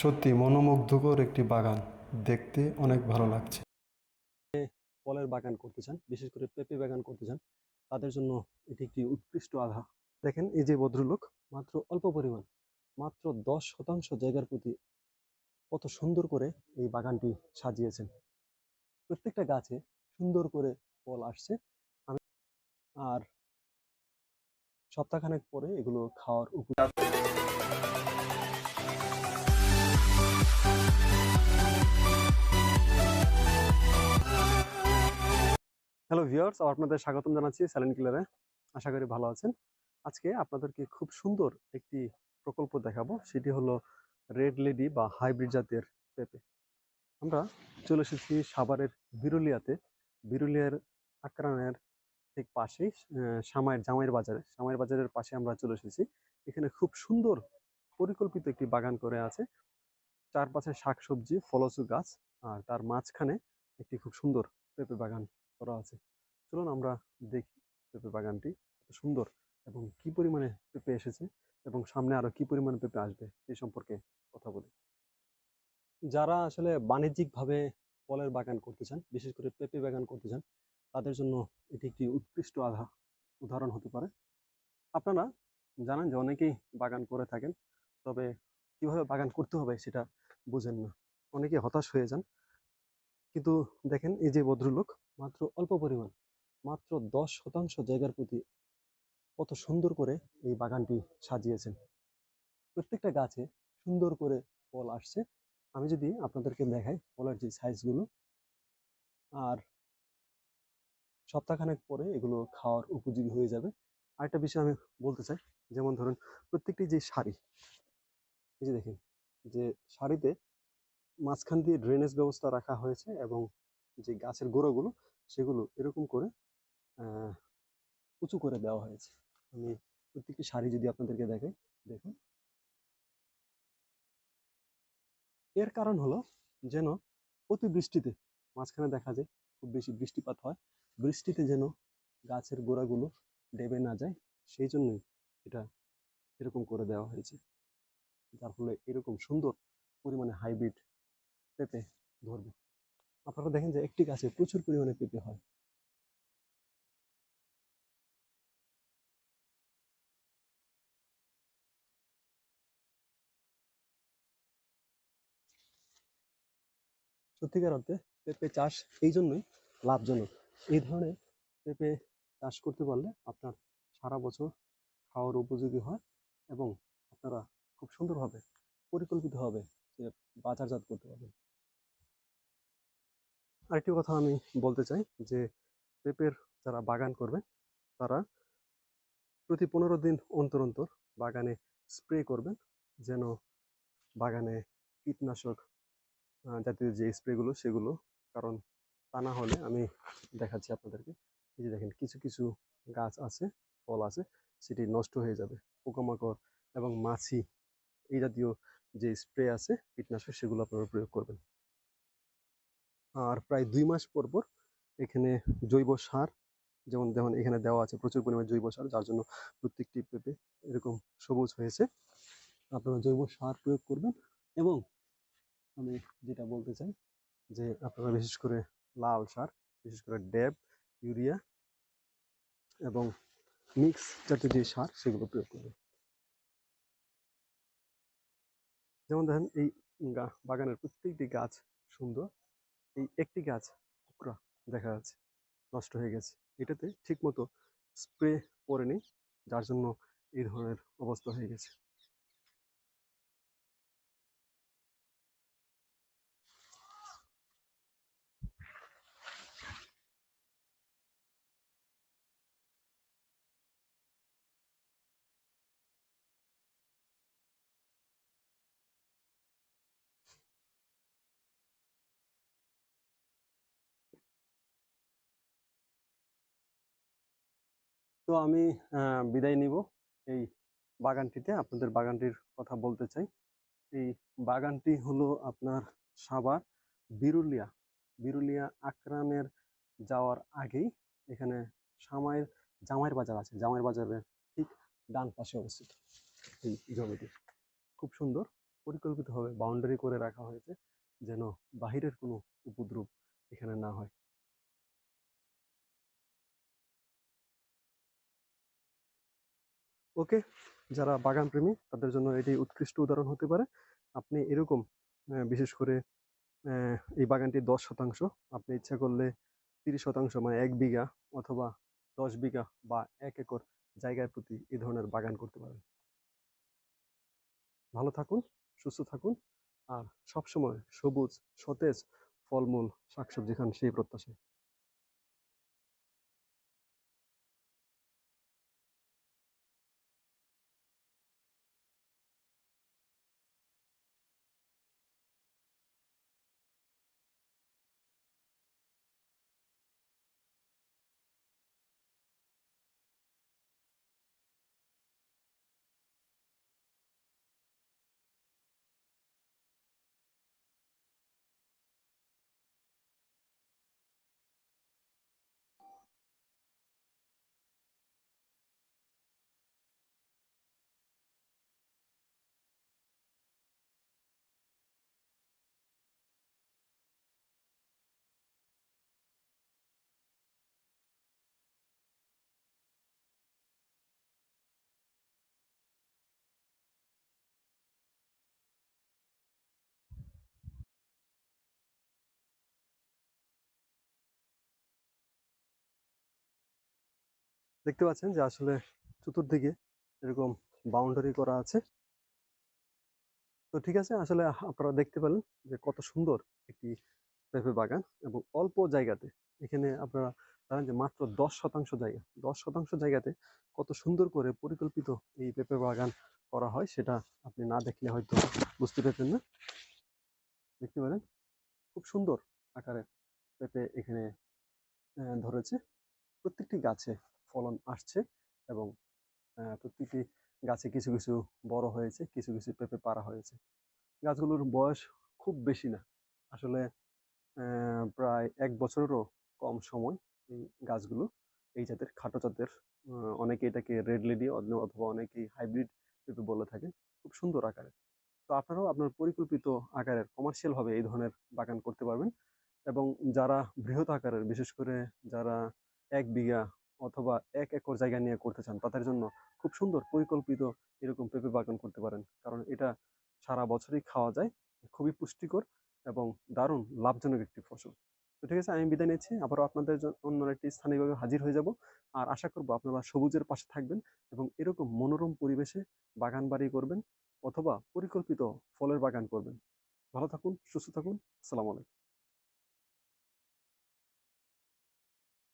সত্যি মনোমুগ্ধকর একটি বাগান। দেখতে অনেক ভালো লাগছে। ফলের বাগান করতে চান, বিশেষ করে পেঁপে বাগান করতে চান, তাদের জন্য এটি একটি উৎকৃষ্ট আধা। দেখেন, এই যে ভদ্রলোক, মাত্র অল্প পরিমাণ, মাত্র দশ শতাংশ জায়গার প্রতি কত সুন্দর করে এই বাগানটি সাজিয়েছেন। প্রত্যেকটা গাছে সুন্দর করে ফল আসছে। আমি আর সপ্তাহখানেক পরে এগুলো খাওয়ার উপযোগী হ্যালো ভিউয়ার্স আপনাদের স্বাগতম জানাচ্ছি স্যালেন কিলারে আশা করি ভালো আছেন। আজকে আপনাদেরকে খুব সুন্দর একটি প্রকল্প দেখাবো সেটি হলো রেড লেডি বা হাইব্রিড জাতের পেঁপে। আমরা চলে এসেছি সাভারের বিরুলিয়াতে। বিরুলিয়ার আক্রানের ঠিক পাশেই আহ, সামায়ের জামাইয়ের বাজারে। জামাইয়ের বাজারের পাশে আমরা চলে এসেছি। এখানে খুব সুন্দর পরিকল্পিত একটি বাগান করে আছে। চারপাশে শাকসবজি ফলসু গাছ আর তার মাঝখানে একটি খুব সুন্দর পেঁপে বাগান। করা আছে। চলুন আমরা দেখি পেঁপে বাগানটি সুন্দর এবং কি পরিমাণে পেঁপে এসেছে এবং সামনে আরও কি পরিমাণে পেঁপে আসবে সেই সম্পর্কে কথা বলি। যারা আসলে বাণিজ্যিকভাবে ফলের বাগান করতে চান, বিশেষ করে পেঁপে বাগান করতে চান, তাদের জন্য এটি একটি উৎকৃষ্ট আধা উদাহরণ হতে পারে। আপনারা জানেন যে অনেকেই বাগান করে থাকেন, তবে কীভাবে বাগান করতে হবে সেটা বুঝেন না। অনেকে হতাশ হয়ে যান। কিন্তু দেখেন এই যে ভদ্রলোক মাত্র অল্প পরিমাণ, মাত্র দশ শতাংশ জায়গার প্রতি কত সুন্দর করে এই বাগানটি সাজিয়েছেন। প্রত্যেকটা গাছে সুন্দর করে ফল আসছে। আমি যদি আপনাদেরকে দেখাই ফলের যে সাইজগুলো আর সপ্তাহখানেক পরে এগুলো খাওয়ার উপযোগী হয়ে যাবে। আরেকটা বিষয় আমি বলতে চাই, যেমন ধরুন প্রত্যেকটি যে শাড়ি এই যে দেখেন, যে শাড়িতে মাঝখান দিয়ে ড্রেনেজ ব্যবস্থা রাখা হয়েছে এবং যে গাছের গোড়াগুলো সেগুলো এরকম করে উঁচু করে দেওয়া হয়েছে। আমি প্রত্যেকটি শাড়ি যদি আপনাদেরকে দেখাই, দেখুন। এর কারণ হলো যেন অতিবৃষ্টিতে মাঝখানে দেখা যায় খুব বেশি বৃষ্টিপাত হয়। বৃষ্টিতে যেন গাছের গোড়াগুলো ডেবে না যায়, সেই জন্যই এটা এরকম করে দেওয়া হয়েছে। যার ফলে এরকম সুন্দর পরিমাণে হাইব্রিড পেঁপে ধরবে। আপনারা দেখেন যে একটি গাছে প্রচুর পরিমাণে পেঁপে হয়। সত্যিকার অর্থে পেঁপে চাষ এই জন্যই লাভজনক। এই ধরনের পেঁপে চাষ করতে পারলে আপনার সারা বছর খাওয়ার উপযোগী হয় এবং আপনারা খুব সুন্দরভাবে পরিকল্পিতভাবে বাজারজাত করতে পারবেন। আরেকটি কথা আমি বলতে চাই যে, পেঁপের যারা বাগান করবে, তারা প্রতি পনেরো দিন অন্তর অন্তর বাগানে স্প্রে করবেন, যেন বাগানে কীটনাশক জাতীয় যে স্প্রেগুলো সেগুলো, কারণ তা না হলে আমি দেখাচ্ছি আপনাদেরকে, এই যে দেখেন কিছু কিছু গাছ আছে, ফল আছে, সেটি নষ্ট হয়ে যাবে, পোকামাকড় এবং মাছি, এই জাতীয় যে স্প্রে আছে, কীটনাশক, সেগুলো আপনারা প্রয়োগ করবেন। আর প্রায় দুই মাস পর পর এখানে জৈব সার যেমন যেমন এখানে দেওয়া আছে, প্রচুর পরিমাণে জৈব সার, যার জন্য প্রত্যেকটি পেঁপে এরকম সবুজ হয়েছে। আপনারা জৈব সার প্রয়োগ করবেন এবং আমি যেটা বলতে চাই যে আপনারা বিশেষ করে লাল সার, বিশেষ করে ড্যাব, ইউরিয়া এবং মিক্স জাতীয় যে সার সেগুলো প্রয়োগ করবেন। যেমন দেখেন এই বাগানের প্রত্যেকটি গাছ সুন্দর এই একটি গাছ, কুকড়া দেখা যাচ্ছে, নষ্ট হয়ে গেছে। এটাতে ঠিকমতো স্প্রে করেনি যার জন্য এই ধরনের অবস্থা হয়ে গেছে। তো আমি বিদায় নিব। এই বাগানটিতে আপনাদের বাগানটির কথা বলতে চাই। এই বাগানটি হলো আপনার সাভার বিরুলিয়া। বিরুলিয়া আক্রানের যাওয়ার আগেই এখানে সামাইর জামাইয়ের বাজার আছে। জামাইয়ের বাজারের ঠিক ডান পাশে অবস্থিত এই জমিটি। খুব সুন্দর, পরিকল্পিতভাবে বাউন্ডারি করে রাখা হয়েছে যেন বাহিরের কোনো উপদ্রব এখানে না হয়। ওকে, যারা বাগান প্রেমী তাদের জন্য এটি উৎকৃষ্ট উদাহরণ হতে পারে। আপনি এরকম বিশেষ করে এই বাগানটি দশ শতাংশ, আপনি ইচ্ছা করলে তিরিশ শতাংশ মানে এক বিঘা অথবা দশ বিঘা বা এক একর জায়গার প্রতি এ ধরনের বাগান করতে পারেন। ভালো থাকুন, সুস্থ থাকুন, আর সবসময় সবুজ, সতেজ ফলমূল, শাকসবজি খান সেই প্রত্যাশায়। দেখতে পাচ্ছেন যে আসলে চতুর্দিকে এরকম বাউন্ডারি করা আছে। তো ঠিক আছে, আসলে আপনারা দেখতে পেলেন যে কত সুন্দর একটি পেঁপে বাগান এবং অল্প জায়গাতে এখানে আপনারা জানেন যে মাত্র দশ শতাংশ জায়গা, দশ শতাংশ জায়গাতে কত সুন্দর করে পরিকল্পিত এই পেঁপে বাগান করা হয় সেটা আপনি না দেখলে হয়তো বুঝতে পেরেছেন না। দেখতে পেলেন? খুব সুন্দর আকারে পেঁপে এখানে ধরেছে। প্রত্যেকটি গাছে ফলন আসছে এবং প্রত্যেকটি গাছে কিছু কিছু বড় হয়েছে, কিছু কিছু পেঁপে পারা হয়েছে। গাছগুলোর বয়স খুব বেশি না। আসলে প্রায় এক বছরেরও কম সময় এই গাছগুলো, এই জাতের খাটো জাতের অনেকে এটাকে রেড লেডি অথবা অনেকেই হাইব্রিড পেঁপে বলে থাকেন, খুব সুন্দর আকারে তো আপনারাও আপনার পরিকল্পিত আকারের কমার্শিয়ালভাবে এই ধরনের বাগান করতে পারবেন এবং যারা বৃহৎ আকারের, বিশেষ করে যারা এক বিঘা অথবা এক একর জায়গা নিয়ে করতে চান, তাদের জন্য খুব সুন্দর, পরিকল্পিত এরকম পেঁপে বাগান করতে পারেন। কারণ এটা সারা বছরই খাওয়া যায়, খুবই পুষ্টিকর এবং দারুণ লাভজনক একটি ফসল। তো ঠিক আছে, আমি বিদায় নিচ্ছি, আবারও আপনাদের অন্য একটি স্থানীয়ভাবে হাজির হয়ে যাব। আর আশা করব আপনারা সবুজের পাশে থাকবেন এবং এরকম মনোরম পরিবেশে বাগান বাড়ি করবেন অথবা পরিকল্পিত ফলের বাগান করবেন। ভালো থাকুন, সুস্থ থাকুন, আসসালামু আলাইকুম।